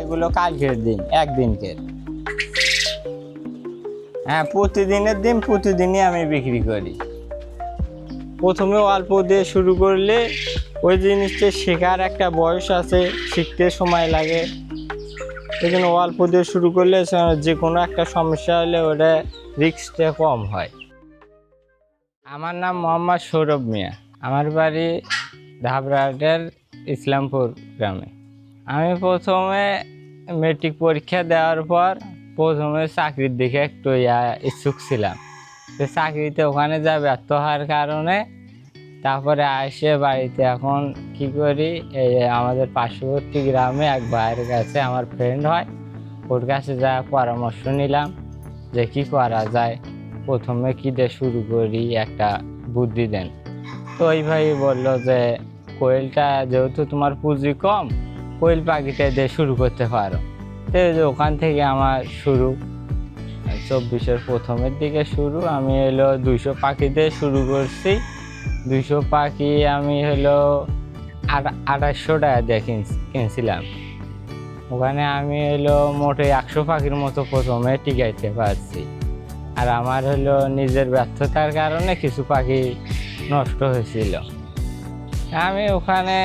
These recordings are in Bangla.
এগুলো কালকের দিন, একদিনকের। হ্যাঁ প্রতিদিনের দিন, প্রতিদিনই আমি বিক্রি করি। প্রথমে অল্প দিয়ে শুরু করলে ওই জিনিসটা শেখার একটা বয়স আছে, শিখতে সময় লাগে। এই জন্য অল্প দিয়ে শুরু করলে যে কোনো একটা সমস্যা হলে ওটা রিস্কটা কম হয়। আমার নাম মোহাম্মদ সৌরভ মিয়া। আমার বাড়ি ধাবরাটের ইসলামপুর গ্রামে। আমি প্রথমে মেট্রিক পরীক্ষা দেওয়ার পর প্রথমে চাকরির দিকে একটু ইয়া, ইচ্ছুক ছিলাম। তো চাকরিতে ওখানে যা ব্যর্থ হওয়ার কারণে তারপরে আসে বাড়িতে এখন কি করি, এই আমাদের পার্শ্ববর্তী গ্রামে এক ভাইয়ের কাছে আমার ফ্রেন্ড হয়, ওর কাছে যা পরামর্শ নিলাম যে কি করা যায়, প্রথমে কী দিয়ে শুরু করি, একটা বুদ্ধি দেন। তো ওই ভাই বলল যে, কোয়েলটা যেহেতু তোমার পুঁজি কম, কোয়েল পাখিটা দিয়ে শুরু করতে পারো। তো ওখান থেকে আমার শুরু, চব্বিশের প্রথমের দিকে শুরু, আমি হলো দুইশো পাখি দিয়ে শুরু করছি। দুইশো পাখি আমি হলো আঠাশশো টাকা দিয়ে কিন- কিনছিলাম। ওখানে আমি হলো মোটে একশো পাখির মতো প্রথমে টিকাইতে পারছি। আর আমার হলো নিজের ব্যর্থতার কারণে কিছু পাখি নষ্ট হয়েছিল। আমি ওখানে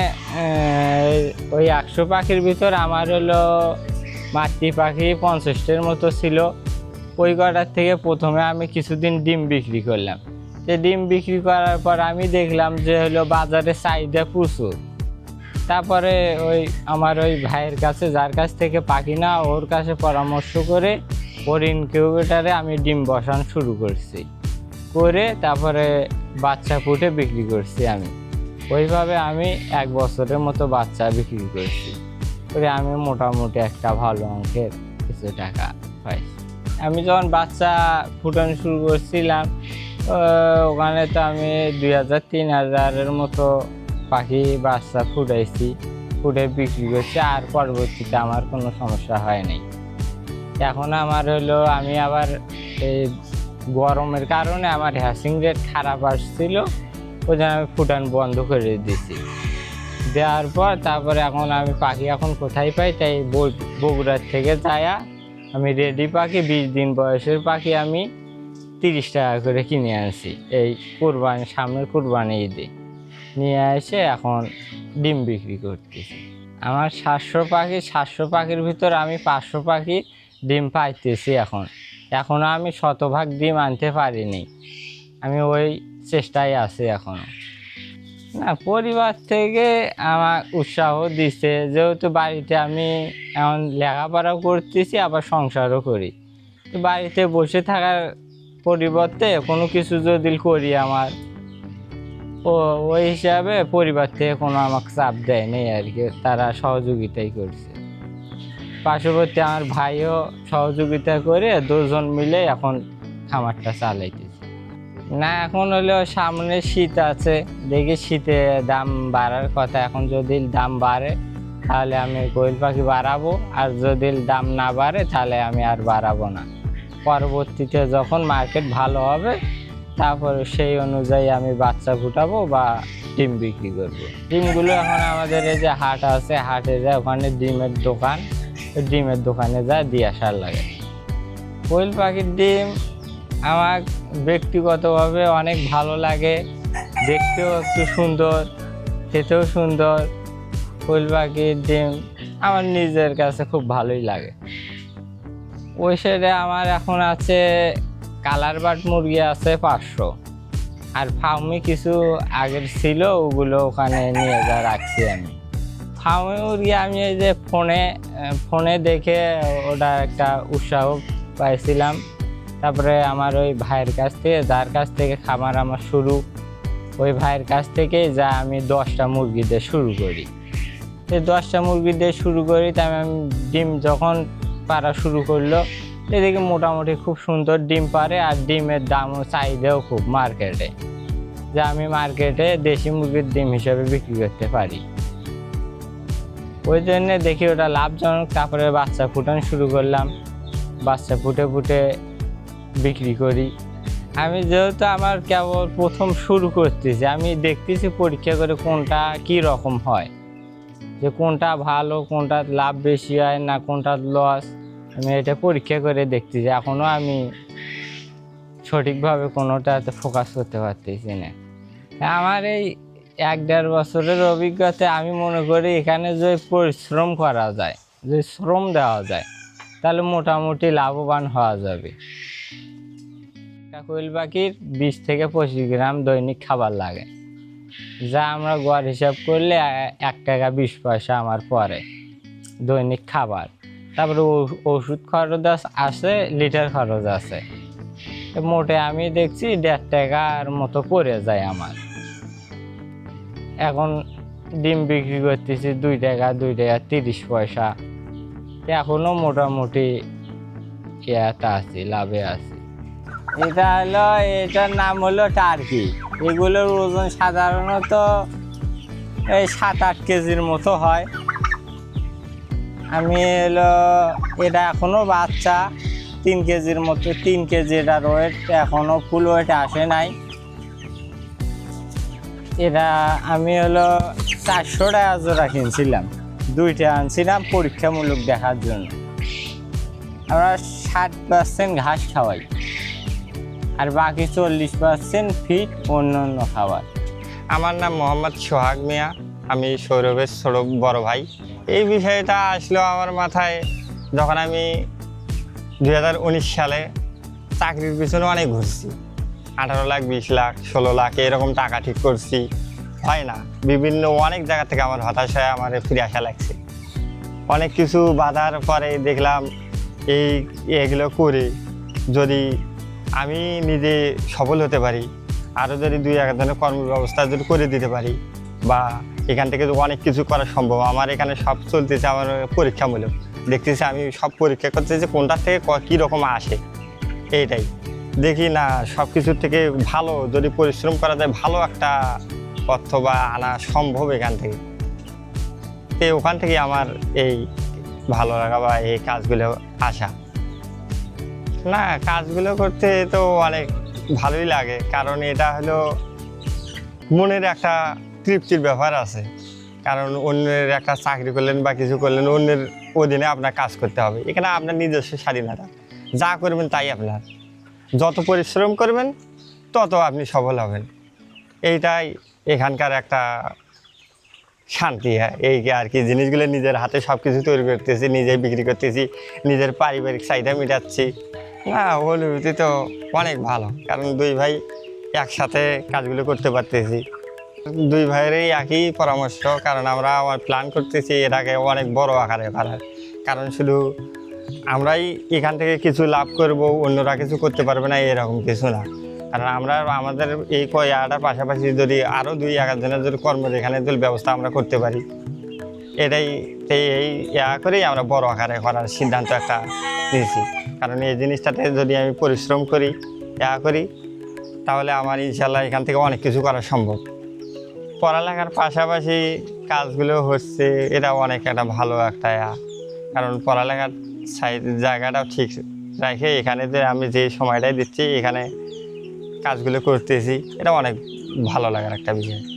ওই একশো পাখির ভিতর আমার হলো মাতৃ পাখি পঞ্চাশটার মতো ছিল। ওই কটার থেকে প্রথমে আমি কিছুদিন ডিম বিক্রি করলাম। যে ডিম বিক্রি করার পর আমি দেখলাম যে হলো বাজারে চাহিদা প্রচুর। তারপরে ওই আমার ওই ভাইয়ের কাছে, যার কাছ থেকে পাখি না, ওর কাছে পরামর্শ করে ওর ইনকিউবেটারে আমি ডিম বসানো শুরু করছি। করে তারপরে বাচ্চা ফুটে বিক্রি করছি আমি। ওইভাবে আমি এক বছরের মতো বাচ্চা বিক্রি করছি। করে আমি মোটামুটি একটা ভালো অঙ্কের কিছু টাকা পাইছি। আমি যখন বাচ্চা ফুটানো শুরু করছিলাম ওখানে তো আমি দুই হাজার, তিন হাজারের মতো পাখি বাচ্চা ফুটাইছি, ফুটে বিক্রি করছি, আর পরবর্তীতে আমার কোনো সমস্যা হয়নি এখন আমার হলো, আমি আবার এই গরমের কারণে আমার হ্যাসিং রেট খারাপ আসছিল, ওই জন্য আমি ফুটান বন্ধ করে দিয়েছি দেওয়ার পর তারপরে এখন আমি পাখি এখন কোথায় পাই তাই বগুড়ার থেকে যায়া আমি রেডি পাখি, বিশ দিন বয়সের পাখি আমি তিরিশ টাকা করে কিনে আনছি, এই কুরবানি, সামনের কুরবানি ঈদে। নিয়ে এসে এখন ডিম বিক্রি করতেছি। আমার সাতশো পাখি, সাতশো পাখির ভিতর আমি পাঁচশো পাখি ডিম পাইতেছি এখন। এখনও আমি শতভাগ ডিম আনতে পারিনি। আমি ওই চেষ্টায় আছি এখনও না, পরিবার থেকে আমার উৎসাহ দিছে, যেহেতু বাড়িতে আমি এখন লেখাপড়াও করতেছি, আবার সংসারও করি। বাড়িতে বসে থাকার পরিবর্তে কোনো কিছু যদি করি আমার, ও, ওই হিসাবে পরিবার থেকে কোনো আমাকে চাপ দেয়নি আর কি। তারা সহযোগিতাই করছে। পার্শ্ববর্তী আমার ভাইও সহযোগিতা করে দুজন মিলে এখন খামারটা চালাইতেছে। না, এখন হলো সামনে শীত আছে, দেখি শীতে দাম বাড়ার কথা। এখন যদি দাম বাড়ে, তাহলে আমি কোয়েল পাখি বাড়াবো। আর যদি দাম না বাড়ে, তাহলে আমি আর বাড়াবো না। পরবর্তীতে যখন মার্কেট ভালো হবে, তারপর সেই অনুযায়ী আমি বাচ্চা ফুটাবো বা ডিম বিক্রি করব। ডিমগুলো এখন আমাদের এই যে হাট আছে, হাটে যায় ওখানে ডিমের দোকান। ডিমের দোকানে যা দিয়ে আসার লাগে। কোয়েল পাখির ডিম আমার ব্যক্তিগতভাবে অনেক ভালো লাগে। দেখতেও একটু সুন্দর, খেতেও সুন্দর। কোয়েল পাখির ডিম আমার নিজের কাছে খুব ভালোই লাগে। ওই সাইডে আমার এখন আছে কালার বাট মুরগি আছে পাঁচশো। আর ফার্মে কিছু আগের ছিল, ওগুলো ওখানে নিয়ে যা রাখছি আমি। ফার্মে মুরগি আমি এই যে ফোনে ফোনে দেখে ওটা একটা উৎসাহ পাইছিলাম। তারপরে আমার ওই ভাইয়ের কাছ থেকে, যার কাছ থেকে খামার আমার শুরু, ওই ভাইয়ের কাছ থেকে যা আমি দশটা মুরগি দিয়ে শুরু করি। এই দশটা মুরগি দিয়ে শুরু করি তাই আমি ডিম যখন পারা শুরু করল, এদিকে মোটামুটি খুব সুন্দর ডিম পারে আর ডিমের দামও চাহিদাও খুব মার্কেটে যা আমি মার্কেটে দেশি মুরগির ডিম হিসেবে বিক্রি করতে পারি। ওই জন্যে দেখি ওটা লাভজনক, তারপরে বাচ্চা ফুটানো শুরু করলাম। বাচ্চা ফুটে ফুটে বিক্রি করি। আমি যেহেতু আমার কেবল প্রথম শুরু করতেছি, আমি দেখতেছি পরীক্ষা করে কোনটা কি রকম হয়। যে কোনটা ভালো, কোনটা লাভ বেশি হয় না কোনটা লস আমি এটা পরীক্ষা করে দেখতেছি। এখনও আমি সঠিকভাবে কোনোটাতে ফোকাস করতে পারতেছি না। আমার এই এক দেড় বছরের অভিজ্ঞতা আমি মনে করি এখানে যদি পরিশ্রম করা যায় যদি শ্রম দেওয়া যায়, তাহলে মোটামুটি লাভবান হওয়া যাবে। কোয়েল পাখির বিশ থেকে পঁচিশ গ্রাম দৈনিক খাবার লাগে, যা আমরা গড় হিসাব করলে এক টাকা বিশ পয়সা আমার পরে দৈনিক খাবার। তারপরে ওষুধ খরচ আছে, লিটার খরচ আছে। মোটে আমি দেখছি দেড় টাকার মতো পড়ে যায় আমার। এখন ডিম বিক্রি করতেছি দুই টাকা দুই টাকা তিরিশ পয়সা। এখনও মোটামুটি ইয়াতে আছি, লাভে আছি। এটা হলো, এটার নাম হলো টার্কি। এগুলোর ওজন সাধারণত এই সাত আট কেজির মতো হয়। আমি এলো এটা এখনও বাচ্চা, তিন কেজির মতো, তিন কেজি এটার ওয়েট এখনও ফুল ওয়েট আসে নাই। এটা আমি হলো চারশো টাকা জোড়া কিনছিলাম। দুইটা আনছিলাম, পরীক্ষামূলক দেখার জন্য। আমরা ষাট পার্সেন্ট ঘাস খাওয়াই। আর বাকি চল্লিশ পার্সেন্ট ফিট অন্য অন্য খাবার। আমার নাম মোহাম্মদ সোহাগ মিয়া, আমি সৌরভের ছোট বড় ভাই। এই বিষয়টা আসলো আমার মাথায়, যখন আমি দু হাজার উনিশ সালে চাকরির পিছনে অনেক ঘুরছি। আঠারো লাখ, বিশ লাখ, ষোলো লাখ, এরকম টাকা ঠিক করছি। হয় না। বিভিন্ন অনেক জায়গা থেকে আমার হতাশ হয়ে আমার ফিরে আসা লাগছে। অনেক কিছু বাধার পরে দেখলাম এই এগুলো করে যদি আমি নিজে সফল হতে পারি আরও যদি দুই একজনের কর্মব্যবস্থা যদি করে দিতে পারি, বা এখান থেকে অনেক কিছু করা সম্ভব, আমার এখানে সব চলতেছে আমার পরীক্ষামূলক। দেখতেছি আমি সব পরীক্ষা করতেছি কোনটার থেকে ক- কী রকম আসে। এইটাই। দেখি না সব কিছুর থেকে ভালো, যদি পরিশ্রম করা যায়, ভালো একটা অর্থ বা আনা সম্ভব এখান থেকে। তো ওখান থেকে আমার এই ভালো লাগা বা এই কাজগুলো আসা। না, কাজগুলো করতে তো অনেক ভালোই লাগে, কারণ এটা হলো মনের একটা তৃপ্তির ব্যাপার আছে। কারণ অন্যের একটা চাকরি করলেন বা কিছু করলেন, অন্যের অধীনে আপনার কাজ করতে হবে। এখানে আপনার নিজস্ব স্বাধীনতা, যা করবেন তাই আপনার। যত পরিশ্রম করবেন, তত আপনি সফল হবেন। এইটাই এখানকার একটা শান্তি হ্যাঁ এই আর কি জিনিসগুলো নিজের হাতে সব কিছু তৈরি করতেছি নিজে বিক্রি করতেছি, নিজের পারিবারিক চাহিদা মেটাচ্ছি। না অনুভূতি তো অনেক ভালো, কারণ দুই ভাই একসাথে কাজগুলো করতে পারতেছি। দুই ভাইয়েরই একই পরামর্শ, কারণ আমরা প্ল্যান করতেছি এটাকে অনেক বড় আকারে করার। কারণ শুধু আমরাই এখান থেকে কিছু লাভ করব, অন্যরা কিছু করতে পারবে না, এরকম কিছু না। কারণ আমরা আমাদের এই কয়াটার পাশাপাশি যদি আরও দুই জনের যদি কর্ম এখানে যদি ব্যবস্থা আমরা করতে পারি, এটাই, এই এই, ইয়া করেই আমরা বড় আকারে করার সিদ্ধান্ত একটা নিয়েছি। কারণ এই জিনিসটাতে যদি আমি পরিশ্রম করি, ইয়া করি, তাহলে আমার ইনশাল্লাহ এখান থেকে অনেক কিছু করা সম্ভব। পড়ালেখার পাশাপাশি কাজগুলো হচ্ছে, এটা অনেক একটা ভালো একটা ইয়া। কারণ পড়ালেখার জায়গাটাও ঠিক রাখে এখানে যে আমি যে সময়টাই দিচ্ছি, এখানে কাজগুলো করতেছি, এটা অনেক ভালো লাগার একটা বিষয়।